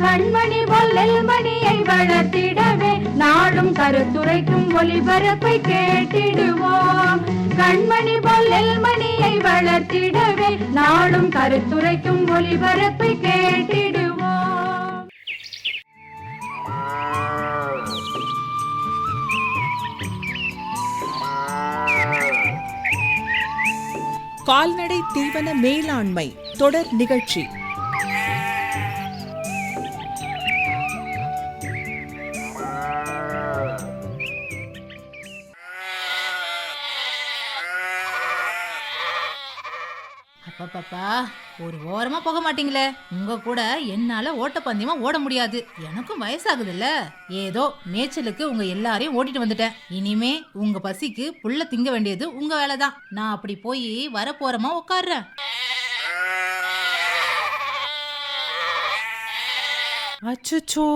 கண்மணி பொல்லல் மணியை வளர்த்திடவே நாடும் கருத்துரைக்கும் ஒளிபரப்பை கேட்டிடுவோம். கண்மணி பொல்லல் மணியை வளர்த்திடவே நாடும் கருத்துரைக்கும் ஒளிபரப்பை கேட்டிடுவோம். கால்நடை தீவன மேலாண்மை தொடர் நிகழ்ச்சி. அப்பப்பா ஒரு ஓரமா போக மாட்டீங்களே. உங்க கூட என்னால ஓட்டப்பந்தயமா ஓட முடியாது. எனக்கும் வயசாகுதுல்ல. ஏதோ மேய்ச்சலுக்கு உங்க எல்லாரையும் ஓட்டிட்டு வந்துட்டேன். இனிமே உங்க பசிக்கு புல்ல திங்க வேண்டியது உங்க வேலைதான். நான் அப்படி போய் வரப்போறமா உட்காடுறேன் அச்சச்சோ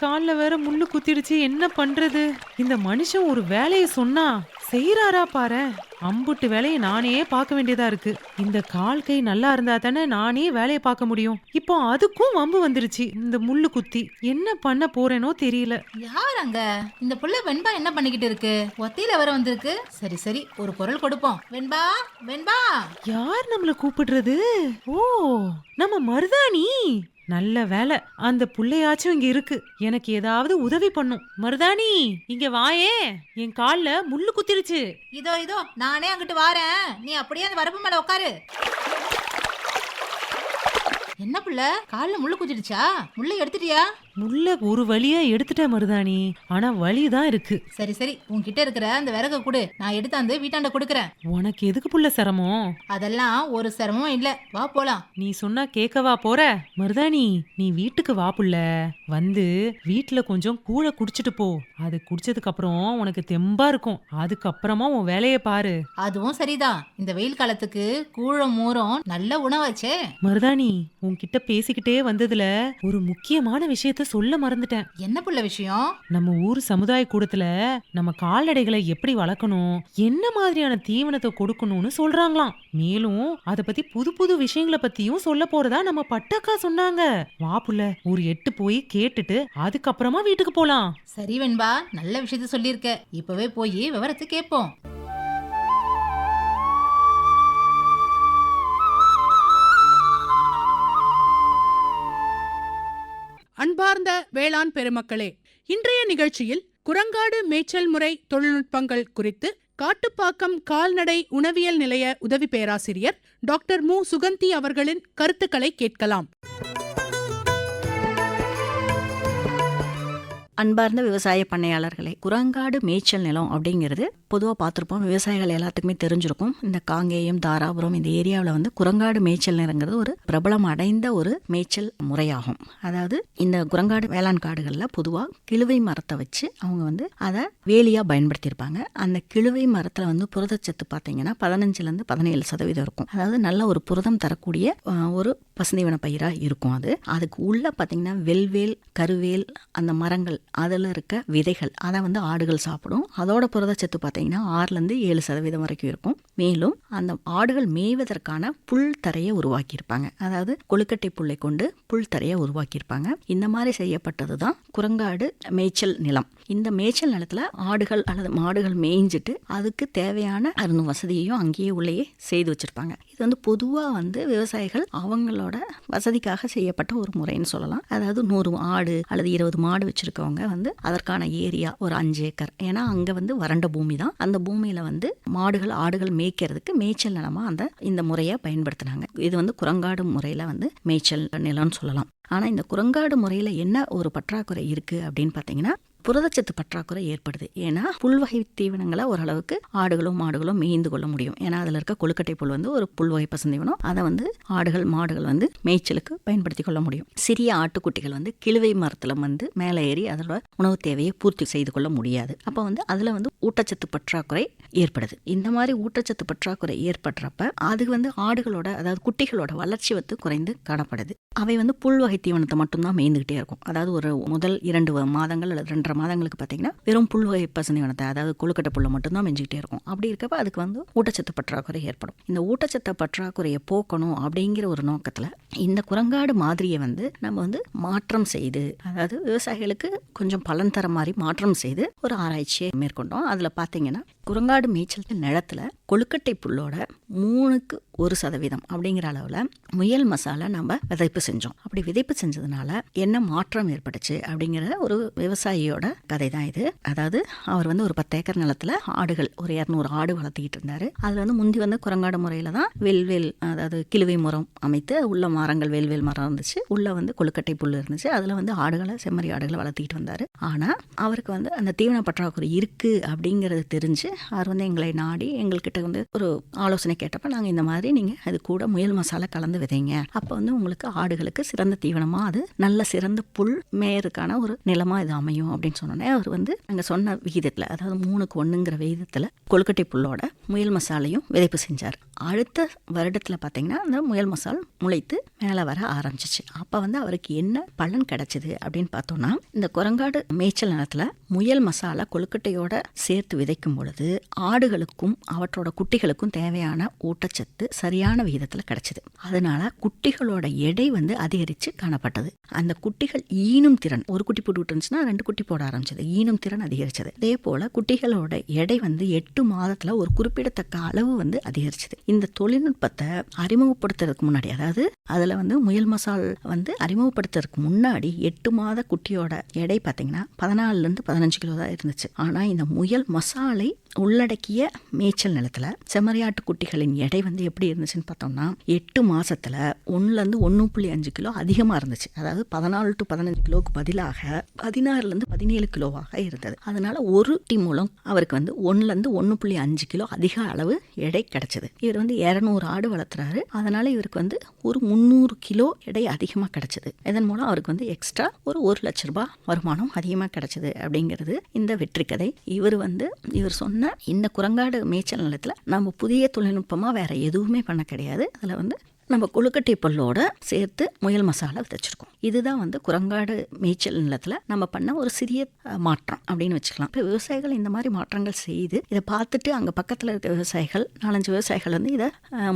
கால்ல வேற முள்ளு குத்திடுச்சு. என்ன பண்றது? இந்த மனுஷன் ஒரு வேலையை சொன்னா செய்யறாரா பாரு? அம்புட்டு வேலையை நானே பார்க்க வேண்டியதா இருக்கு. இந்த கால் கை நல்லா இருந்தா தானே நானே வேலையை பார்க்க முடியும். இப்போ அதுக்கும் வம்பு வந்துருச்சு இந்த முள்ளு குத்தி. என்ன பண்ண போறேனோ தெரியல. யார் அங்க? இந்த புள்ள வெண்பா என்ன பண்ணிக்கிட்டு இருக்கு? ஒத்தையில வர வந்திருக்கு. சரி சரி ஒரு குரல் கொடுப்போம். வெண்பா வெண்பா! யார் நம்மள கூப்பிடுறது? ஓ நம்ம மருதாணி! நல்ல வேலை அந்த புள்ளையாச்சும் இங்க இருக்கு. எனக்கு ஏதாவது உதவி பண்ணும். மருதாணி இங்க வாயே. என் கால்ல முள்ளு குத்திருச்சு. இதோ இதோ நானே அங்கிட்டு வாரேன். நீ அப்படியே அந்த வரப்பு மேல உட்காரு என்ன புள்ள? கால்ல முள்ளு குத்திடுச்சா முள்ளை எடுத்துட்டியா? முள்ள ஒரு வழியா எடுத்துட்டேன் மருதாணி. ஆனா வலிதான் இருக்கு. சரி சரி. உன்கிட்ட இருக்கிற அந்த விறகு கொடு. நான் எடுத்தாந்து வீட்டாண்ட கொடுக்கறேன். உனக்கு எதுக்கு புள்ள சிரமம்? அதெல்லாம் ஒரு சிரமமும் இல்ல. வா போலாம். நீ சொன்னா கேட்கவா போற? மருதாணி நீ வீட்டுக்கு வா புள்ள. வந்து வீட்டுல கொஞ்சம் கூழ குடிச்சிட்டு போ. அது குடிச்சதுக்கு அப்புறம் உனக்கு தெம்பா இருக்கும். அதுக்கப்புறமா உன் வேலைய பாரு. அதுவும் சரிதான். இந்த வெயில் காலத்துக்கு கூழம் மூரம் நல்ல உணவாச்சே. மருதாணி உன்கிட்ட பேசிக்கிட்டே வந்ததுல ஒரு முக்கியமான விஷயத்த சொல்ல மறந்துட்டேன். என்ன புள்ள விஷயம்? நம்ம ஊர் சமுதாய கூடத்துல நம்ம கால்நடைகளை எப்படி வளர்க்கணும் என்ன மாதிரியான தீவனத்தை கொடுக்கணும்னு சொல்றாங்களாம். மேலும் அத பத்தி புது புது விஷயங்களை பத்தியும் சொல்ல போறதா நம்ம பட்டக்கா சொன்னாங்க. வா புள்ள ஒரு எட்டு போய் கேட்டுட்டு அதுக்கப்புறமா வீட்டுக்கு போலாம். சரி வெண்பா நல்ல விஷயத்த சொல்லியிருக்க. இப்பவே போய் விவரத்தை கேட்போம் அன்பார்ந்த வேளாண் பெருமக்களே இன்றைய நிகழ்ச்சியில் குரங்காடு மேய்ச்சல் முறை தொழில்நுட்பங்கள் குறித்து காட்டுப்பாக்கம் கால்நடை உணவியல் நிலைய உதவி பேராசிரியர் டாக்டர் மு. சுகந்தி அவர்களின் கருத்துக்களை கேட்கலாம். அன்பார்ந்த விவசாய பண்ணையாளர்களே குரங்காடு மேய்ச்சல் நிலம் அப்படிங்கிறது பொதுவாக பார்த்துருப்போம். விவசாயிகள் எல்லாத்துக்குமே தெரிஞ்சிருக்கும். இந்த காங்கேயம் தாராபுரம் இந்த ஏரியாவில் வந்து குரங்காடு மேய்ச்சல் நிலங்கிறது ஒரு பிரபலம் அடைந்த ஒரு மேய்ச்சல் முறையாகும். அதாவது இந்த குரங்காடு வேளாண் காடுகளில் பொதுவாக கிழுவை மரத்தை வச்சு அவங்க வந்து அதை வேலியாக பயன்படுத்தியிருப்பாங்க. அந்த கிழுவை மரத்தில் வந்து புரதச்சத்து பார்த்தீங்கன்னா பதினஞ்சுலேருந்து பதினேழு சதவீதம் இருக்கும். அதாவது நல்ல ஒரு புரதம் தரக்கூடிய ஒரு பசுந்தீவன பயிராக இருக்கும் அது. அதுக்கு உள்ள பார்த்தீங்கன்னா வெல்வேல் கருவேல் அந்த மரங்கள் அதில் இருக்க விதைகள் அதை வந்து ஆடுகள் சாப்பிடும். அதோட புரதச்சத்து பார்த்தீங்கன்னா ஆறுலேருந்து ஏழு சதவீதம் வரைக்கும் இருக்கும். மேலும் அந்த ஆடுகள் மேய்வதற்கான புல் தரையை உருவாக்கியிருப்பாங்க. அதாவது கொழுக்கட்டை புல்லை கொண்டு புல் தரையை உருவாக்கியிருப்பாங்க. இந்த மாதிரி செய்யப்பட்டது தான் குரங்காடு மேய்ச்சல் நிலம். இந்த மேய்ச்சல் நிலத்தில் ஆடுகள் அல்லது மாடுகள் மேய்ஞ்சிட்டு அதுக்கு தேவையான அருந்தும் வசதியையும் அங்கேயே உள்ளேயே செய்து வச்சுருப்பாங்க. இது வந்து பொதுவாக வந்து விவசாயிகள் அவங்களோட வசதிக்காக செய்யப்பட்ட ஒரு முறைன்னு சொல்லலாம். அதாவது நூறு ஆடு அல்லது இருபது மாடு வச்சுருக்கவங்க வந்து அதற்கான ஏரியா ஒரு அஞ்சு ஏக்கர். ஏன்னா அங்கே வந்து வறண்ட பூமி தான். அந்த பூமியில் வந்து மாடுகள் ஆடுகள் மேய்க்கிறதுக்கு மேய்ச்சல் நிலமாக அந்த இந்த முறையை பயன்படுத்தினாங்க. இது வந்து குரங்காடு முறையில் வந்து மேய்ச்சல் நிலம்னு சொல்லலாம். ஆனால் இந்த குரங்காடு முறையில் என்ன ஒரு பற்றாக்குறை இருக்குது அப்படின்னு பார்த்தீங்கன்னா புரதச்சத்து பற்றாக்குறை ஏற்படுது. ஏன்னா புல்வகை தீவனங்களை ஓரளவுக்கு ஆடுகளும் மாடுகளும் மேய்ந்து கொள்ள முடியும். ஏன்னா அதில் இருக்க கொழுக்கட்டை புல் வந்து ஒரு புல்வகை பசுந்தீவனம். அதை வந்து ஆடுகள் மாடுகள் வந்து மேய்ச்சலுக்கு பயன்படுத்தி கொள்ள முடியும். சிறிய ஆட்டுக்குட்டிகள் வந்து கிழுவை மரத்தில் வந்து மேலே ஏறி அதோட உணவு தேவையை பூர்த்தி செய்து கொள்ள முடியாது. அப்போ வந்து அதில் வந்து ஊட்டச்சத்து பற்றாக்குறை ஏற்படுது. இந்த மாதிரி ஊட்டச்சத்து பற்றாக்குறை ஏற்படுறப்ப அது வந்து ஆடுகளோட அதாவது குட்டிகளோட வளர்ச்சி வந்து குறைந்து காணப்படுது. அவை வந்து புல்வகை தீவனத்தை மட்டும்தான் மேய்ந்துக்கிட்டே இருக்கும். அதாவது ஒரு முதல் இரண்டு மாதங்கள் அல்லது ரெண்டு ரெண்டரை மாதங்களுக்கு பார்த்தீங்கன்னா வெறும் புல்வகை வனத்தை அதாவது கொழுக்கட்டை புல்லை மட்டும்தான் மெஞ்சிக்கிட்டே இருக்கும். அப்படி இருக்கப்ப அதுக்கு வந்து ஊட்டச்சத்து பற்றாக்குறை ஏற்படும். இந்த ஊட்டச்சத்து பற்றாக்குறையை போக்கணும் அப்படிங்கிற ஒரு நோக்கத்தில் இந்த குரங்காடு மாதிரியை வந்து நம்ம வந்து மாற்றம் செய்து அதாவது விவசாயிகளுக்கு கொஞ்சம் பலன் தர மாதிரி மாற்றம் செய்து ஒரு ஆராய்ச்சியை மேற்கொண்டோம். அதில் பார்த்தீங்கன்னா குரங்காடு மேய்ச்சல் நிலத்துல கொழுக்கட்டை புல்லோட மூணுக்கு ஒரு சதவீதம் அப்படிங்கிற அளவில் முயல் மசாலா நம்ம விதைப்பு செஞ்சோம். அப்படி விதைப்பு செஞ்சதுனால என்ன மாற்றம் ஏற்பட்டுச்சு அப்படிங்கிற ஒரு விவசாயியோட கதை தான் இது. அதாவது அவர் வந்து ஒரு பத்து ஏக்கர் நிலத்துல ஆடுகள் ஒரு இரநூறு ஆடு வளர்த்திக்கிட்டு இருந்தாரு. அதில் வந்து முந்தி வந்து குரங்காடு முறையில் தான் வெல்வேல் அதாவது கிழுவை முறம் அமைத்து உள்ள மரங்கள் வெல்வெல் மரம் இருந்துச்சு. உள்ள வந்து கொழுக்கட்டை புல் இருந்துச்சு. அதில் வந்து ஆடுகளை செம்மறி ஆடுகளை வளர்த்திக்கிட்டு வந்தாரு. ஆனால் அவருக்கு வந்து அந்த தீவன பற்றாக்குறை இருக்குது அப்படிங்கிறது தெரிஞ்சு அவர் வந்து எங்களை நாடி எங்கள்கிட்ட வந்து ஒரு ஆலோசனை கேட்டப்ப நாங்கள் இந்த மாதிரி நீங்கள் அது கூட முயல் மசாலா கலந்து விதைங்க. அப்போ வந்து உங்களுக்கு ஆடுகளுக்கு சிறந்த தீவனமாக அது நல்ல சிறந்த புல் மேயருக்கான ஒரு நிலமாக இது அமையும் அப்படின்னு சொன்னோன்னே அவர் வந்து நாங்கள் சொன்ன விகிதத்தில் அதாவது மூணுக்கு ஒன்றுங்கிற விகிதத்தில் கொழுக்கட்டை புல்லோட முயல் மசாலையும் விதைப்பு செஞ்சார். அடுத்த வருடத்தில் பார்த்திங்கன்னா அந்த முயல் மசால் முளைத்து மேலே வர ஆரம்பிச்சிச்சு. அப்போ வந்து அவருக்கு என்ன பலன் கிடைச்சிது அப்படின்னு பார்த்தோம்னா இந்த குரங்காடு மேய்ச்சல் நிலத்தில் முயல் மசாலா கொழுக்கட்டையோட சேர்த்து விதைக்கும் பொழுது ஆடுகளுக்கும் அவற்றோட குட்டிகளுக்கும் தேவையான ஊட்டச்சத்து சரியான விகிதத்தில் கிடச்சிது. அதனால குட்டிகளோட எடை வந்து அதிகரித்து காணப்பட்டது. அந்த குட்டிகள் ஈனும் திறன் ஒரு குட்டி போட்டு விட்டுருந்துச்சுன்னா ரெண்டு குட்டி போட ஆரம்பிச்சது. ஈனும் திறன் அதிகரிச்சது. அதே போல குட்டிகளோட எடை வந்து எட்டு மாதத்தில் ஒரு குறிப்பிடத்தக்க அளவு வந்து அதிகரிச்சது. இந்த தொழில்நுட்பத்தை அறிமுகப்படுத்துறதுக்கு முன்னாடி அதாவது அதில் வந்து முயல் மசால் வந்து அறிமுகப்படுத்துறதுக்கு முன்னாடி எட்டு மாத குட்டியோட எடை பார்த்தீங்கன்னா பதினாலுலேருந்து பதினஞ்சு கிலோ தான் இருந்துச்சு. ஆனால் இந்த முயல் மசாலை உள்ளடக்கிய மேய்ச்சல் நிலத்தில் செம்மறியாட்டு குட்டிகளின் எடை வந்து எப்படி இருந்துச்சுன்னு பார்த்தோம்னா எட்டு மாதத்தில் ஒன்றுலேருந்து ஒன்று புள்ளி அஞ்சு கிலோ அதிகமாக இருந்துச்சு. அதாவது பதினாலு டு பதினஞ்சு கிலோவுக்கு பதிலாக பதினாறுலேருந்து பதினேழு கிலோவாக இருந்தது. அதனால் ஒரு டி மூலம் அவருக்கு வந்து ஒன்றுலேருந்து ஒன்று புள்ளி அஞ்சு கிலோ அதிக அளவு எடை கிடச்சிது. இவர் வந்து இரநூறு ஆடு வளர்த்துறாரு. அதனால் இவருக்கு வந்து ஒரு முந்நூறு கிலோ எடை அதிகமாக கிடச்சிது. இதன் மூலம் அவருக்கு வந்து எக்ஸ்ட்ரா ஒரு ஒரு லட்ச ரூபாய் வருமானம் அதிகமாக கிடச்சிது அப்படிங்கிறது இந்த வெற்றி கதை இவர் வந்து இவர் சொன்ன இந்த குரங்காடு மேய்ச்சல் நிலத்தில் நம்ம புதிய தொழில்நுட்பமாக வேறு எதுவுமே பண்ண கிடையாது. அதில் வந்து நம்ம கொழுக்கட்டை பொல்லோட சேர்த்து முயல் மசாலா விதைச்சிருக்கோம். இதுதான் வந்து குரங்காடு மேய்ச்சல் நிலத்தில் நம்ம பண்ண ஒரு சிறிய மாற்றம் அப்படின்னு வச்சுக்கலாம். இப்போ விவசாயிகள் இந்த மாதிரி மாற்றங்கள் செய்து இதை பார்த்துட்டு அங்கே பக்கத்தில் இருக்க விவசாயிகள் நாலஞ்சு விவசாயிகள் வந்து இதை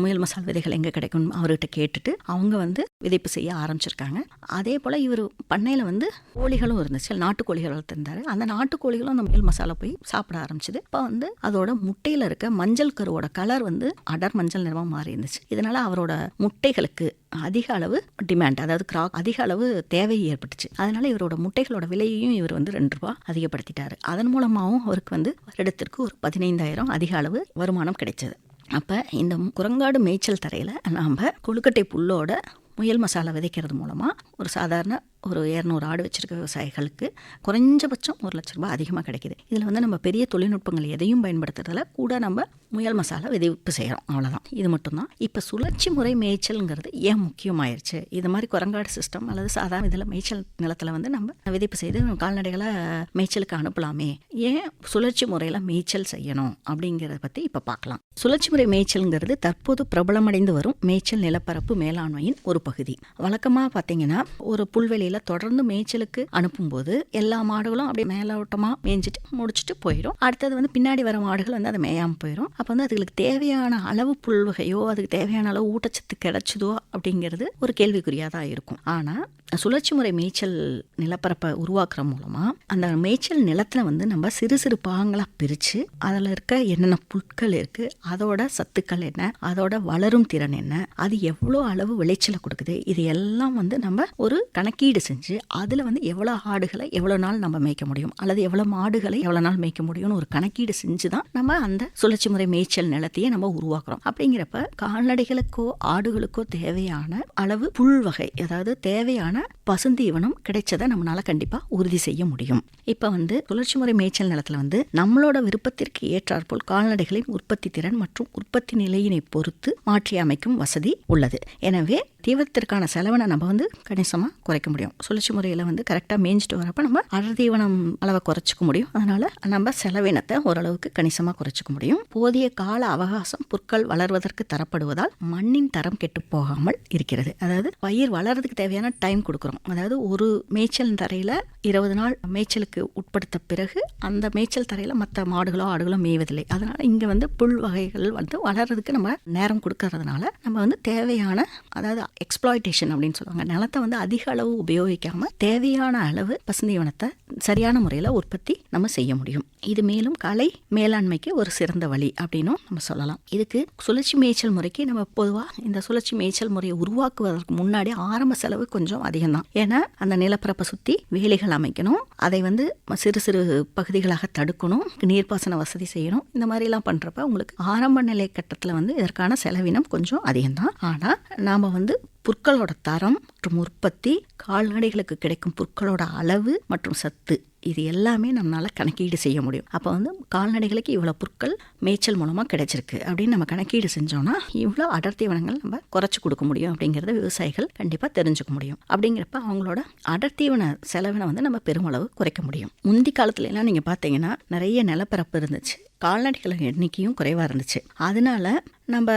முயல் மசால் விதைகள் எங்கே கிடைக்கும் அவர்கிட்ட கேட்டுட்டு அவங்க வந்து விதைப்பு செய்ய ஆரம்பிச்சிருக்காங்க. அதே போல் இவர் பண்ணையில் வந்து கோழிகளும் இருந்துச்சு. நாட்டுக்கோழிகள் வளர்த்துருந்தாரு. அந்த நாட்டுக்கோழிகளும் அந்த முயல் மசாலா போய் சாப்பிட ஆரம்பிச்சுது. இப்போ வந்து அதோட முட்டையில் இருக்க மஞ்சள் கருவோட கலர் வந்து அடர் மஞ்சள் நிறமாக மாறி இருந்துச்சு இதனால் அவரோட முட்டைகளுக்கு அதிக அளவு டிமாண்ட் அதாவது கிரா அதிக அளவு தேவை ஏற்பட்டுச்சு. அதனால இவரோட முட்டைகளோட விலையையும் இவர் வந்து ரெண்டு ரூபா அதிகப்படுத்திட்டாரு. அதன் மூலமாகவும் அவருக்கு வந்து வருடத்திற்கு ஒரு பதினைந்தாயிரம் அதிக அளவு வருமானம் கிடைச்சது. அப்போ இந்த குரங்காடு மேய்ச்சல் தரையில் நாம் கொழுக்கட்டை புல்லோட முயல் மசாலா விதைக்கிறது மூலமாக ஒரு சாதாரண ஒரு இரநூறு ஆடு வச்சிருக்க விவசாயிகளுக்கு குறைஞ்சபட்சம் ஒரு லட்ச ரூபாய் அதிகமாக கிடைக்குது. இதில் வந்து நம்ம பெரிய தொழில்நுட்பங்கள் எதையும் பயன்படுத்துறதுல கூட நம்ம முயல் மசாலா விதைப்பு செய்கிறோம் அவ்வளோதான் இது மட்டும்தான். இப்போ சுழற்சி முறை மேய்ச்சல்ங்கிறது ஏன் முக்கியமாயிருச்சு? இது மாதிரி குரங்காடு சிஸ்டம் அல்லது சாதாரண இதில் மேய்ச்சல் நிலத்தில் வந்து நம்ம விதைப்பு செய்து கால்நடைகளை மேய்ச்சலுக்கு அனுப்பலாமே. ஏன் சுழற்சி முறையில் மேய்ச்சல் செய்யணும் அப்படிங்கிறத பற்றி இப்போ பார்க்கலாம் சுழற்சி முறை மேய்ச்சல்ங்கிறது தற்போது பிரபலமடைந்து வரும் மேய்ச்சல் நிலப்பரப்பு மேலாண்மையின் ஒரு பகுதி. வழக்கமாக பார்த்தீங்கன்னா ஒரு புல்வெளியில் தொடர்ந்து மேய்ச்சலுக்கு அனுப்பும்போது எல்லா மாடுகளும் அப்படியே மேலோட்டமாக மேய்ஞ்சிட்டு முடிச்சுட்டு போயிடும். அடுத்தது வந்து பின்னாடி வர மாடுகள் வந்து அதை மேயாமல் போயிடும். அப்போ வந்து அதுகளுக்கு தேவையான அளவு புல்வகையோ அதுக்கு தேவையான அளவு ஊட்டச்சத்து கிடைச்சதோ அப்படிங்கிறது ஒரு கேள்விக்குறியாக தான் இருக்கும். ஆனால் சுழற்சி முறை மேய்ச்சல் நிலப்பரப்பை உருவாக்குற மூலமாக அந்த மேய்ச்சல் நிலத்தில் வந்து நம்ம சிறு சிறு பாகங்களாக பிரித்து அதில் இருக்க என்னென்ன புட்கள் இருக்குது அதோட சத்துக்கள் என்ன அதோட வளரும் திறன் என்ன அது எவ்வளோ அளவு விளைச்சலை கொடுக்குது இது எல்லாம் வந்து நம்ம ஒரு கணக்கீடு செஞ்சு அதில் வந்து எவ்வளோ ஆடுகளை எவ்வளோ நாள் நம்ம மேய்க்க முடியும் அல்லது எவ்வளோ மாடுகளை எவ்வளோ நாள் மேய்க்க முடியும்னு ஒரு கணக்கீடு செஞ்சு தான் நம்ம அந்த சுழற்சி முறை மேய்ச்சல் நிலத்தையே நம்ம உருவாக்குறோம். அப்படிங்கிறப்ப கால்நடைகளுக்கோ ஆடுகளுக்கோ தேவையான அளவு புல் வகை அதாவது தேவையான பசுந்தீவனம் கிடைச்சதை நம்மளால கண்டிப்பா உறுதி செய்ய முடியும். இப்போ வந்து சுழற்சி முறை மேய்ச்சல் நிலத்தில் வந்து நம்மளோட விருப்பத்திற்கு ஏற்றாற்போல் கால்நடைகளின் உற்பத்தி திறன் மற்றும் உற்பத்தி நிலையினை பொறுத்து மாற்றி அமைக்கும் வசதி உள்ளது. எனவே தீவனத்திற்கான செலவினை நம்ம வந்து கணிசமாக குறைக்க முடியும். சுழற்சி முறையில் வந்து கரெக்டாக மேய்ஞ்சிட்டு வரப்ப நம்ம அடர் தீவனம் அளவை குறைச்சிக்க முடியும். அதனால நம்ம செலவினத்தை ஓரளவுக்கு கணிசமாக குறைச்சிக்க முடியும். போதிய கால அவகாசம் புற்கள் வளர்வதற்கு தரப்படுவதால் மண்ணின் தரம் கெட்டு போகாமல் இருக்கிறது. அதாவது பயிர் வளர்றதுக்கு தேவையான டைம் கொடுக்குறோம். அதாவது ஒரு மேய்ச்சல் தரையில் இருபது நாள் மேய்ச்சலுக்கு உட்படுத்த பிறகு அந்த மேய்ச்சல் தரையில் மற்ற மாடுகளோ ஆடுகளோ மேய்வதில்லை. அதனால் இங்கே வந்து புல் வகைகள் வந்து வளர்றதுக்கு நம்ம நேரம் கொடுக்கறதுனால நம்ம வந்து தேவையான அதாவது எக்ஸ்ப்ளாய்டேஷன் அப்படின்னு சொல்லுவாங்க. நிலத்தை வந்து அதிக அளவு உபயோகிக்காமல் தேவையான அளவு பசுந்தீவனத்தை சரியான முறையில் உற்பத்தி நம்ம செய்ய முடியும். இது மேலும் கலை மேலாண்மைக்கு ஒரு சிறந்த வழி அப்படின்னும் நம்ம சொல்லலாம். இதுக்கு சுழற்சி மேய்ச்சல் முறைக்கு நம்ம பொதுவாக இந்த சுழற்சி மேய்ச்சல் முறையை உருவாக்குவதற்கு முன்னாடி ஆரம்ப செலவு கொஞ்சம் அதிகம்தான். ஏன்னா அந்த நிலப்பரப்பை சுற்றி வேலிகள் அமைக்கணும். அதை வந்து சிறு சிறு பகுதிகளாக தடுக்கணும். நீர்ப்பாசன வசதி செய்யணும். இந்த மாதிரிலாம் பண்ணுறப்ப உங்களுக்கு ஆரம்ப நிலை கட்டத்தில் வந்து இதற்கான செலவினம் கொஞ்சம் அதிகம்தான். ஆனால் நாம் வந்து புற்களோட தரம் மற்றும் உற்பத்தி கால்நடைகளுக்கு கிடைக்கும் புற்களோட அளவு மற்றும் சத்து இது எல்லாமே நம்மளால் கணக்கீடு செய்ய முடியும். அப்போ வந்து கால்நடைகளுக்கு இவ்வளோ புற்கள் மேய்ச்சல் மூலமாக கிடைச்சிருக்கு. அப்படின்னு நம்ம கணக்கீடு செஞ்சோம்னா இவ்வளோ அடர்த்தீவனங்கள் நம்ம குறைச்சி கொடுக்க முடியும் அப்படிங்கிறத விவசாயிகள் கண்டிப்பாக தெரிஞ்சுக்க முடியும். அப்படிங்கிறப்ப அவங்களோட அடர்த்தீவன செலவினை வந்து நம்ம பெருமளவு குறைக்க முடியும். முந்தி காலத்துல எல்லாம் நீங்கள் பார்த்தீங்கன்னா நிறைய நிலப்பரப்பு இருந்துச்சு. கால்நடைகள் எண்ணிக்கையும் குறைவாக இருந்துச்சு. அதனால நம்ம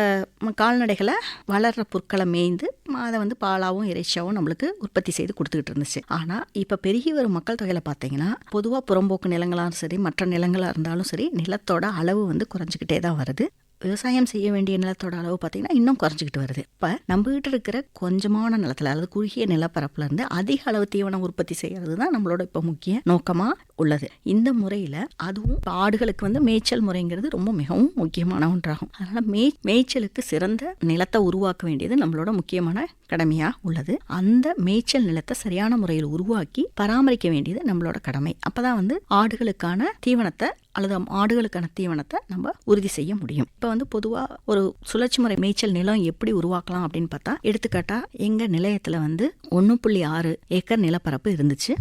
கால்நடைகளை வளர்கிற புற்களை மேய்ந்து அதை வந்து பாலாவும் இறைச்சியாவும் நம்மளுக்கு உற்பத்தி செய்து கொடுத்துக்கிட்டு இருந்துச்சு. ஆனால் இப்போ பெருகி வரும் மக்கள் தொகையில் பார்த்தீங்கன்னா பொதுவாக புறம்போக்கு நிலங்களாக சரி மற்ற நிலங்களாக இருந்தாலும் சரி நிலத்தோட அளவு வந்து குறைஞ்சிக்கிட்டே தான் வருது. விவசாயம் செய்ய வேண்டிய நிலத்தோட அளவு பார்த்தீங்கன்னா இன்னும் குறைஞ்சிக்கிட்டு வருது. இப்போ நம்மகிட்ட இருக்கிற கொஞ்சமான நிலத்தில் அதாவது குறுகிய நிலப்பரப்புலேருந்து அதிக அளவு தீவனம் உற்பத்தி செய்கிறது தான் நம்மளோட இப்போ முக்கிய நோக்கமாக உள்ளது. இந்த முறையில் அதுவும் ஆடுகளுக்கு வந்து மேய்ச்சல் முறைங்கிறது ரொம்ப மிகவும் முக்கியமான ஒன்றாகும். அதனால் மேய் மேய்ச்சலுக்கு சிறந்த நிலத்தை உருவாக்க வேண்டியது நம்மளோட முக்கியமான கடமையாக உள்ளது. அந்த மேய்ச்சல் நிலத்தை சரியான முறையில் உருவாக்கி பராமரிக்க வேண்டியது நம்மளோட கடமை. அப்போ தான் வந்து ஆடுகளுக்கான தீவனத்தை அல்லது ஆடுகளுக்கான தீவனத்தை நம்ம உறுதி செய்ய முடியும். இப்போ வந்து பொதுவாக ஒரு சுழற்சி முறை மேய்ச்சல் நிலம் எப்படி உருவாக்கலாம் அப்படின்னு பார்த்தா எடுத்துக்காட்டா எங்கள் நிலையத்தில் வந்து ஒன்று புள்ளி ஆறு ஏக்கர் நிலப்பரப்பு இருந்துச்சு.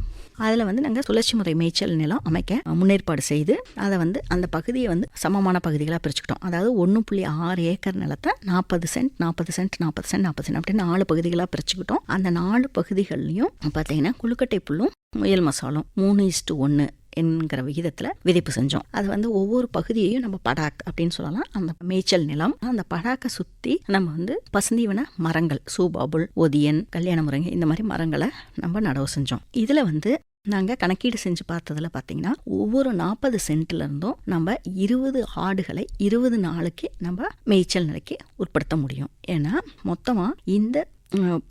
அதில் வந்து நாங்கள் சுழற்சி முறை மேய்ச்சல் நிலம் அமைக்க முன்னேற்பாடு செய்து அதை வந்து அந்த பகுதியை வந்து சமமான பகுதிகளாக பிரிச்சுக்கிட்டோம். அதாவது ஒன்று புள்ளி ஆறு ஏக்கர் நிலத்தை நாற்பது சென்ட் நாற்பது சென்ட் நாற்பது சென்ட் நாற்பது சென்ட் அப்படின்னு நாலு பகுதிகளாக பிரிச்சுக்கிட்டோம். அந்த நாலு பகுதிகள்லையும் பார்த்தீங்கன்னா குளுக்கட்டை புல்லும் முயல் மசாலும் மூணு இஸ்டு ஒன்று என்கிற விகிதத்தில் விதைப்பு செஞ்சோம். அது வந்து ஒவ்வொரு பகுதியையும் நம்ம படாக் அப்படின்னு சொல்லலாம். அந்த மேய்ச்சல் நிலம் அந்த படாக்கை சுற்றி நம்ம வந்து பசுந்தீவன மரங்கள் சூபாபுல் ஒதியன் கல்யாண முருங்கை இந்த மாதிரி மரங்களை நம்ம நடவு செஞ்சோம். இதில் வந்து நாங்கள் கணக்கீடு செஞ்சு பார்த்ததில் பார்த்தீங்கன்னா ஒவ்வொரு நாற்பது சென்ட்ல இருந்தும் நம்ம இருபது ஆடுகளை இருபது நாளைக்கு நம்ம மேய்ச்சல் நிலைக்கு உட்படுத்த முடியும். ஏன்னா மொத்தமாக இந்த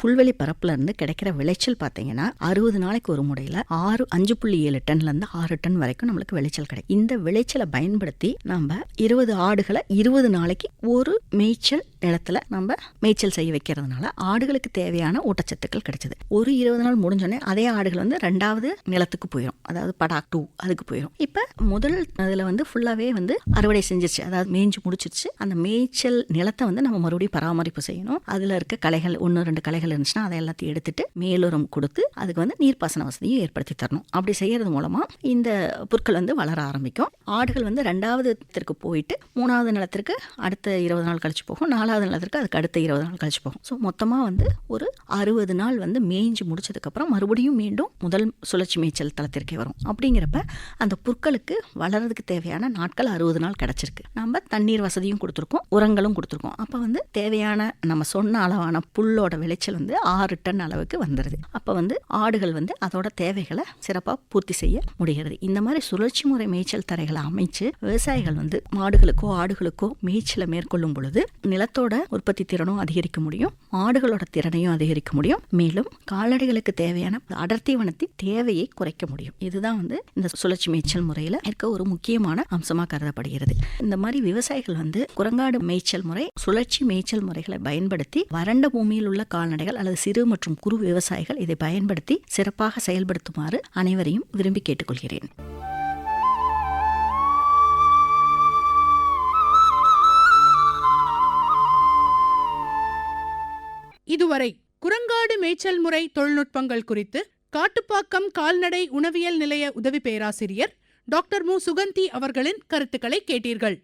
புல்வெளி பரப்புலேருந்து கிடைக்கிற விளைச்சல் பார்த்தீங்கன்னா அறுபது நாளைக்கு ஒரு முறையில் ஆறு அஞ்சு புள்ளி ஏழு டன்லேருந்து ஆறு டன் வரைக்கும் நம்மளுக்கு விளைச்சல் கிடைக்கும். இந்த விளைச்சலை பயன்படுத்தி நம்ம இருபது ஆடுகளை இருபது நாளைக்கு ஒரு மேய்ச்சல் நிலத்துல நம்ம மேய்ச்சல் செய்ய வைக்கிறதுனால ஆடுகளுக்கு தேவையான ஊட்டச்சத்துக்கள் கிடைச்சது. ஒரு இருபது நாள் முடிஞ்சோடனே அதே ஆடுகள் வந்து ரெண்டாவது நிலத்துக்கு போயிடும் அதாவது படாக் டூ அதுக்கு போயிடும் இப்போ முதல் அதில் வந்து ஃபுல்லாகவே வந்து அறுவடை செஞ்சிருச்சு. அதாவது மேய்ஞ்சு முடிச்சிருச்சு. அந்த மேய்ச்சல் நிலத்தை வந்து நம்ம மறுபடியும் பராமரிப்பு செய்யணும். அதில் இருக்க களைகள் ஒன்று ரெண்டு களைகள் இருந்துச்சுன்னா அதை எல்லாத்தையும் எடுத்துட்டு மேலுரம் கொடுத்து அதுக்கு வந்து நீர்ப்பாசன வசதியும் ஏற்படுத்தி தரணும். அப்படி செய்யறது மூலமாக இந்த புற்கள் வந்து வளர ஆரம்பிக்கும். ஆடுகள் வந்து ரெண்டாவது இடத்திற்கு போயிட்டு மூணாவது நிலத்திற்கு அடுத்த இருபது நாள் கழிச்சு போகும். நாலாவது நிலத்திற்கு அதுக்கு அடுத்த இருபது நாள் கழிச்சு போகும். ஸோ மொத்தமாக வந்து ஒரு அறுபது நாள் வந்து மேய்ஞ்சு முடிச்சதுக்கப்புறம் மறுபடியும் மீண்டும் முதல் சுழற்சி மேய்ச்சல் தளத்திற்கே வரும். அப்படிங்கிறப்ப அந்த புற்களுக்கு வளர்றதுக்கு தேவையான நாட்கள் அறுபது நாள் கிடச்சிருக்கு. நம்ம தண்ணீர் வசதியும் கொடுத்துருக்கோம் உரங்களும் கொடுத்துருக்கோம். அப்போ வந்து தேவையான நம்ம சொன்ன அளவான புல்லோட விளைச்சல் வந்து ஆறு டன் அளவுக்கு வந்துடுது அப்போ வந்து ஆடுகள் வந்து அதோட தேவைகளை சிறப்பாக பூர்த்தி செய்ய முடிகிறது. இந்த மாதிரி சுழற்சி முறை மேய்ச்சல் தரைகளை அமைச்சு விவசாயிகள் வந்து மாடுகளுக்கோ ஆடுகளுக்கோ மேய்ச்சலை மேற்கொள்ளும் பொழுது நிலத்தோட மாட்டோட உற்பத்தி திறனும் அதிகரிக்க முடியும். மாடுகளோட திறனையும் அதிகரிக்க முடியும். மேலும் கால்நடைகளுக்கு தேவையான அடர்த்தி வனத்தின் தேவையை குறைக்க முடியும். இதுதான் வந்து இந்த சுழற்சி மேய்ச்சல் முறையில் இருக்க ஒரு முக்கியமான அம்சமாக கருதப்படுகிறது. இந்த மாதிரி விவசாயிகள் வந்து குரங்காடு மேய்ச்சல் முறை சுழற்சி மேய்ச்சல் முறைகளை பயன்படுத்தி வறண்ட பூமியில் உள்ள கால்நடைகள் அல்லது சிறு மற்றும் குறு விவசாயிகள் இதை பயன்படுத்தி சிறப்பாக செயல்படுத்துமாறு அனைவரையும் விரும்பி கேட்டுக்கொள்கிறேன். இதுவரை குரங்காடு மேய்ச்சல் முறை தொழில்நுட்பங்கள் குறித்து காட்டுப்பாக்கம் கால்நடை உணவியல் நிலைய உதவி பேராசிரியர் டாக்டர் மு. சுகந்தி அவர்களின் கருத்துக்களை கேட்டீர்கள்.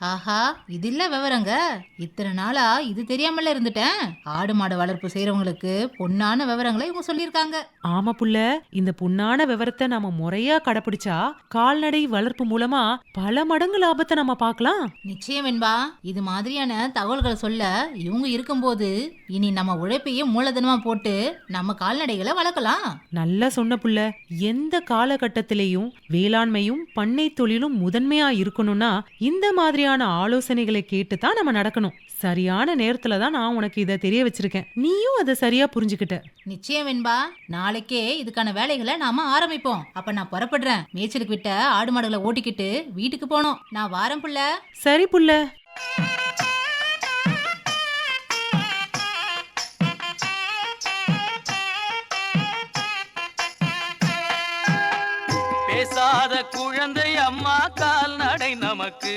ஆஹா இது இல்ல விவரங்க. இத்தனை நாளா இது தெரியாமல இருந்துட்டேன். ஆடு மாடு வளர்ப்பு செய்யறவங்களுக்கு பொன்னான விவரங்களை இவங்க சொல்லியிருக்காங்க. ஆமா புள்ள இந்த புண்ணான விவரத்தை நாம முறையா கடைபிடிச்சா கால்நடை வளர்ப்பு மூலமா பல மடங்கு லாபத்தை நம்ம பார்க்கலாம். நிச்சயம் என்பா. இது மாதிரியான தகவல்களை சொல்ல இவங்க இருக்கும்போது இனி நம்ம உழைப்பையே மூலதனமா போட்டு நம்ம கால்நடைகளை வளர்க்கலாம். நல்லா சொன்ன புள்ள எந்த காலகட்டத்திலையும் வேளாண்மையும் பண்ணை தொழிலும் முதன்மையா இருக்கணும்னா இந்த மாதிரியான ஆலோசனைகளை கேட்டு தான் நம்ம நடக்கணும். சரியான நேரத்துல தான் நான் உனக்கு இதை தெரிய வச்சிருக்கேன். நீயும் அதை சரியா புரிஞ்சுக்கிட்ட. நிச்சயம் என்பா நாளைக்கே இதுக்கான வேலைகளை நாம ஆரம்பிப்போம். அப்ப நான் புறப்படுறேன். மேய்ச்சலுக்கு விட்ட ஆடு மாடுகளை ஓட்டிக்கிட்டு வீட்டுக்கு போனோம் நான் வாரம் புள்ள. சரி புள்ள. பேசாத குழந்தை அம்மா கால்நடை நமக்கு.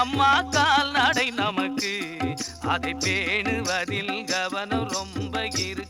அம்மா கால்நடை நமக்கு. அதை பேணுவதில் கவனம் ரொம்ப இருக்கு.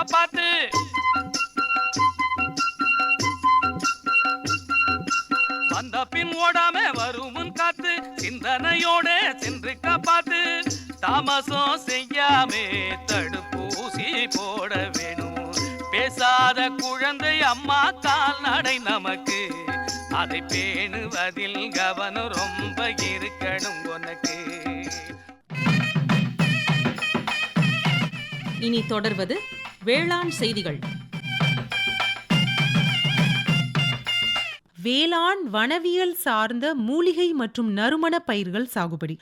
காப்பாத்து வந்த பின் ஓடாம வருமுன் காத்து சிந்தனையோட சென்று காப்பாத்து. தாமசம் செய்யாமே தடுப்பூசி போட வேணும். பேசாத குழந்தை அம்மா கால்நடை நமக்கு. அதை பேணுவதில் கவனம் ரொம்ப இருக்கணும் உனக்கு. இனி தொடர்வது வேளாண் செய்திகள். வேளாண் வனவியல் சார்ந்த மூலிகை மற்றும் நறுமண பயிர்கள் சாகுபடி.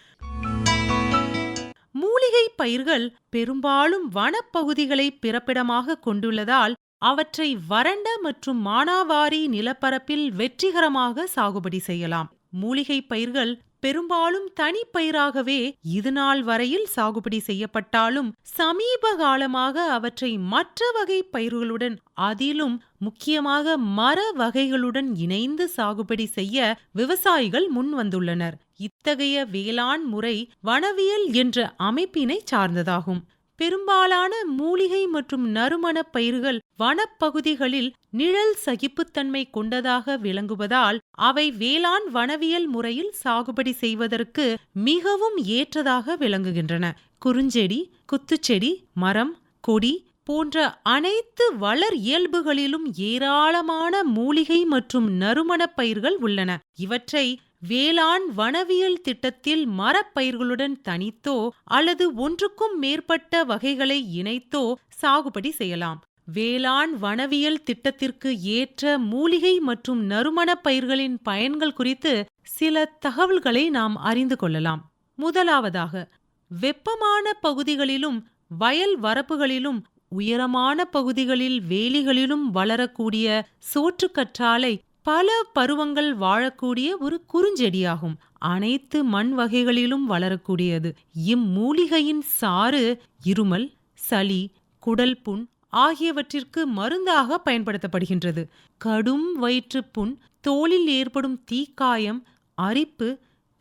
மூலிகை பயிர்கள் பெரும்பாலும் வனப்பகுதிகளை பிறப்பிடமாக கொண்டுள்ளதால் அவற்றை வறண்ட மற்றும் மானாவாரி நிலப்பரப்பில் வெற்றிகரமாக சாகுபடி செய்யலாம். மூலிகை பயிர்கள் பெரும்பாலும் தனிப்பயிராகவே இதுநாள் வரையில் சாகுபடி செய்யப்பட்டாலும் சமீப காலமாக அவற்றை மற்ற வகை பயிர்களுடன் அதிலும் முக்கியமாக மர வகைகளுடன் இணைந்து சாகுபடி செய்ய விவசாயிகள் முன் வந்துள்ளனர். இத்தகைய வேளாண் முறை வனவியல் என்ற அமைப்பினை சார்ந்ததாகும். பெரும்பாலான மூலிகை மற்றும் நறுமணப் பயிர்கள் வனப்பகுதிகளில் நிழல் சகிப்புத்தன்மை கொண்டதாக விளங்குவதால் அவை வேளாண் வனவியல் முறையில் சாகுபடி செய்வதற்கு மிகவும் ஏற்றதாக விளங்குகின்றன. குறுஞ்செடி குத்துச்செடி மரம் கொடி போன்ற அனைத்து வளர் இயல்புகளிலும் ஏராளமான மூலிகை மற்றும் நறுமணப் பயிர்கள் உள்ளன. இவற்றை வேளாண் வனவியல் திட்டத்தில் மரப்பயிர்களுடன் தனித்தோ அல்லது ஒன்றுக்கும் மேற்பட்ட வகைகளை இணைத்தோ சாகுபடி செய்யலாம். வேளாண் வனவியல் திட்டத்திற்கு ஏற்ற மூலிகை மற்றும் நறுமணப் பயிர்களின் பயன்கள் குறித்து சில தகவல்களை நாம் அறிந்து கொள்ளலாம். முதலாவதாக வெப்பமான பகுதிகளிலும் வயல் வரப்புகளிலும் உயரமான பகுதிகளில் வேலிகளிலும் வளரக்கூடிய சோற்றுக்கற்றாழை பல பருவங்கள் வாழக்கூடிய ஒரு குறுஞ்செடியாகும். அனைத்து மண் வகைகளிலும் வளரக்கூடியது. இம்மூலிகையின் சாறு இருமல் சளி குடல் புண் ஆகியவற்றிற்கு மருந்தாக பயன்படுத்தப்படுகின்றது. கடும் வயிற்றுப்புண் தோலில் ஏற்படும் தீக்காயம் அரிப்பு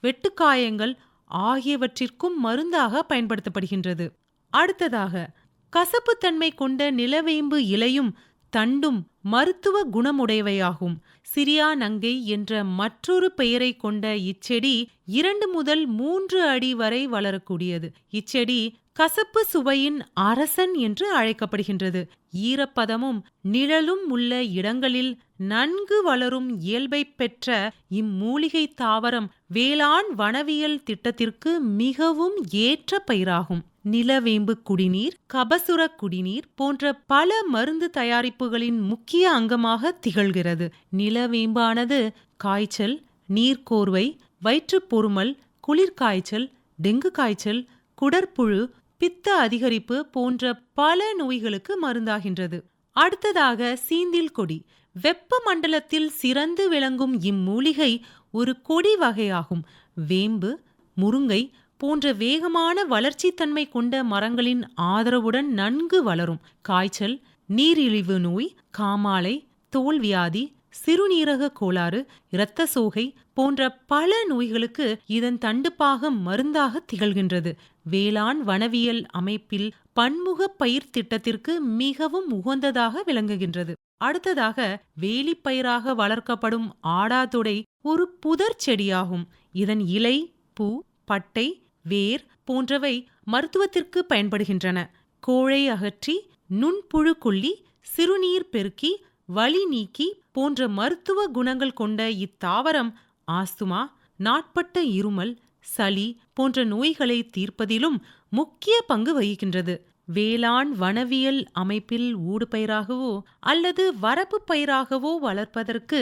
வெட்டுக்காயங்கள் ஆகியவற்றிற்கும் மருந்தாக பயன்படுத்தப்படுகின்றது. அடுத்ததாக கசப்புத்தன்மை கொண்ட நிலவேம்பு இலையும் தண்டும் மருத்துவ குணமுடையவையாகும். சிரியா நங்கை என்ற மற்றொரு பெயரை கொண்ட இச்செடி இரண்டு முதல் மூன்று அடி வரை வளரக்கூடியது. இச்செடி கசப்பு சுவையின் அரசன் என்று அழைக்கப்படுகின்றது. ஈரப்பதமும் நிழலும் உள்ள இடங்களில் நன்கு வளரும் இயல்பை பெற்ற இம்மூலிகை தாவரம் வேளாண் வனவியல் திட்டத்திற்கு மிகவும் ஏற்ற பயிராகும். நிலவேம்பு குடிநீர் கபசுர குடிநீர் போன்ற பல மருந்து தயாரிப்புகளின் முக்கிய அங்கமாக திகழ்கிறது. நிலவேம்பானது காய்ச்சல் நீர்க்கோர்வை வயிற்றுப் பொறுமல் குளிர்காய்ச்சல் டெங்கு காய்ச்சல் குடற்புழு பித்த அதிகரிப்பு போன்ற பல நோய்களுக்கு மருந்தாகின்றது. அடுத்ததாக சீந்தில் கொடி. வெப்ப மண்டலத்தில் சிறந்து விளங்கும் இம்மூலிகை ஒரு கொடி வகையாகும். வேம்பு முருங்கை போன்ற வேகமான வளர்ச்சித்தன்மை கொண்ட மரங்களின் ஆதரவுடன் நன்கு வளரும். காய்ச்சல் நீரிழிவு நோய் காமாலை தோல்வியாதி சிறுநீரக கோளாறு இரத்த சோகை போன்ற பல நோய்களுக்கு இதன் தண்டுப்பாக மருந்தாக திகழ்கின்றது. வேளாண் வனவியல் அமைப்பில் பன்முக பயிர் திட்டத்திற்கு மிகவும் உகந்ததாக விளங்குகின்றது. அடுத்ததாக வேலிப்பயிராக வளர்க்கப்படும் ஆடாதொடை ஒரு புதர் செடியாகும். இதன் இலை பூ பட்டை வேர் போன்றவை மருத்துவத்திற்கு பயன்படுகின்றன. கோழை அகற்றி நுண்புழு கொல்லி சிறுநீர் பெருக்கி வலி நீக்கி போன்ற மருத்துவ குணங்கள் கொண்ட இத்தாவரம் ஆஸ்துமா நாட்பட்ட இருமல் சளி போன்ற நோய்களை தீர்ப்பதிலும் முக்கிய பங்கு வகிக்கின்றது. வேளாண் வனவியல் அமைப்பில் ஊடுபயிராகவோ அல்லது வரப்பு பயிராகவோ வளர்ப்பதற்கு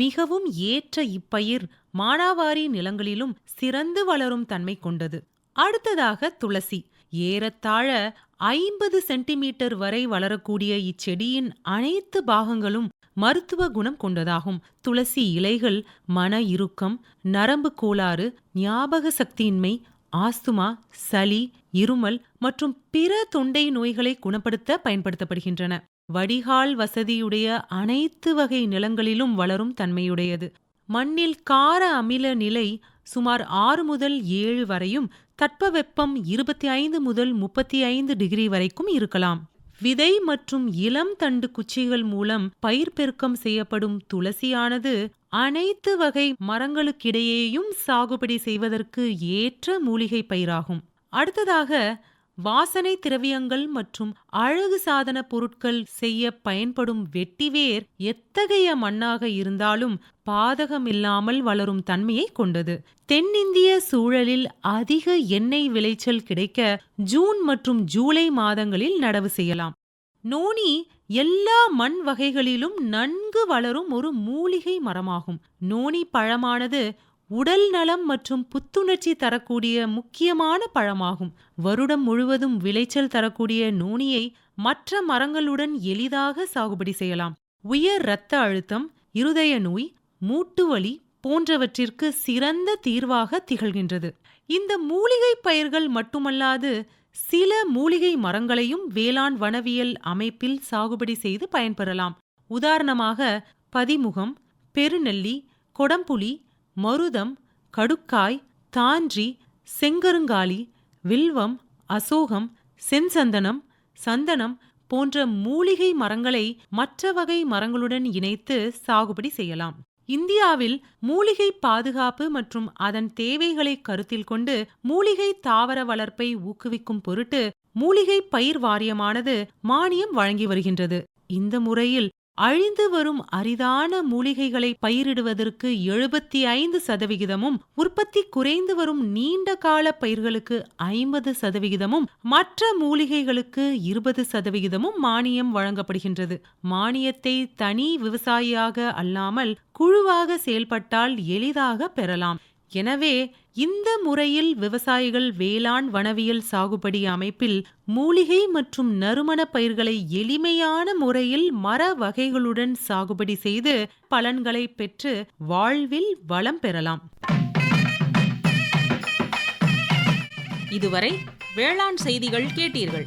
மிகவும் ஏற்ற இப்பயிர் மானாவாரி நிலங்களிலும் சிறந்து வளரும் தன்மை கொண்டது. அடுத்ததாக துளசி. ஏறத்தாழ ஐம்பது சென்டிமீட்டர் வரை வளரக்கூடிய இச்செடியின் அனைத்து பாகங்களும் மருத்துவ குணம் கொண்டதாகும். துளசி இலைகள் மன இறுக்கம் நரம்பு கோளாறு ஞாபக சக்தியின்மை ஆஸ்துமா சளி இருமல் மற்றும் பிற தொண்டை நோய்களை குணப்படுத்த பயன்படுத்தப்படுகின்றன. வடிகால் வசதியுடைய அனைத்து வகை நிலங்களிலும் வளரும் தன்மையுடையது. மண்ணில் கார அமில நிலை சுமார் ஆறு முதல் ஏழு வரையும் தட்பவெப்பம் இருபத்தி ஐந்து முதல் முப்பத்தி ஐந்து டிகிரி வரைக்கும் இருக்கலாம். விதை மற்றும் இளம் தண்டு குச்சிகள் மூலம் பயிர் பெருக்கம் செய்யப்படும் துளசியானது அனைத்து வகை மரங்களுக்கிடையேயும் சாகுபடி செய்வதற்கு ஏற்ற மூலிகை பயிராகும். அடுத்ததாக வாசனை திரவியங்கள் மற்றும் அழகு சாதன பொருட்கள் செய்ய பயன்படும் வெட்டிவேர் எத்தகைய மண்ணாக இருந்தாலும் பாதகமில்லாமல் வளரும் தன்மையை கொண்டது. தென்னிந்திய சூழலில் அதிக எண்ணெய் விளைச்சல் கிடைக்க ஜூன் மற்றும் ஜூலை மாதங்களில் நடவு செய்யலாம். நோனி எல்லா மண் வகைகளிலும் நன்கு வளரும் ஒரு மூலிகை மரமாகும். நோனி பழமானது உடல் நலம் மற்றும் புத்துணர்ச்சி தரக்கூடிய முக்கியமான பழமாகும். வருடம் முழுவதும் விளைச்சல் தரக்கூடிய நோனியை மற்ற மரங்களுடன் எளிதாக சாகுபடி செய்யலாம். உயர் இரத்த அழுத்தம் இருதய நோய் மூட்டு வலி போன்றவற்றிற்கு சிறந்த தீர்வாக திகழ்கின்றது. இந்த மூலிகை பயிர்கள் மட்டுமல்லாது சில மூலிகை மரங்களையும் வேளாண் வனவியல் அமைப்பில் சாகுபடி செய்து பயன்பெறலாம். உதாரணமாக பதிமுகம் பெருநெல்லி கொடம்புலி மருதம் கடுக்காய் தான்றி செங்கருங்காலி வில்வம் அசோகம் செஞ்சந்தனம் சந்தனம் போன்ற மூலிகை மரங்களை மற்ற வகை மரங்களுடன் இணைத்து சாகுபடி செய்யலாம். இந்தியாவில் மூலிகை பாதுகாப்பு மற்றும் அதன் தேவைகளை கருத்தில் கொண்டு மூலிகை தாவர வளர்ப்பை ஊக்குவிக்கும் பொருட்டு மூலிகை பயிர் வாரியமானது மானியம் வழங்கி வருகின்றது. இந்த முறையில் அழிந்து வரும் அரிதான மூலிகைகளை பயிரிடுவதற்கு எழுபத்தி ஐந்து சதவிகிதமும் உற்பத்தி குறைந்து வரும் நீண்ட கால பயிர்களுக்கு ஐம்பது சதவிகிதமும் மற்ற மூலிகைகளுக்கு இருபது சதவிகிதமும் மானியம் வழங்கப்படுகின்றது. மானியத்தை தனி விவசாயியாக அல்லாமல் குழுவாக செயல்பட்டால் எளிதாக பெறலாம். எனவே இந்த முறையில் விவசாயிகள் வேளாண் வனவியல் சாகுபடி அமைப்பில் மூலிகை மற்றும் நறுமண பயிர்களை எளிமையான முறையில் மர வகைகளுடன் சாகுபடி செய்து பலன்களை பெற்று வாழ்வில் வளம் பெறலாம். இதுவரை வேளாண் செய்திகள் கேட்டீர்கள்.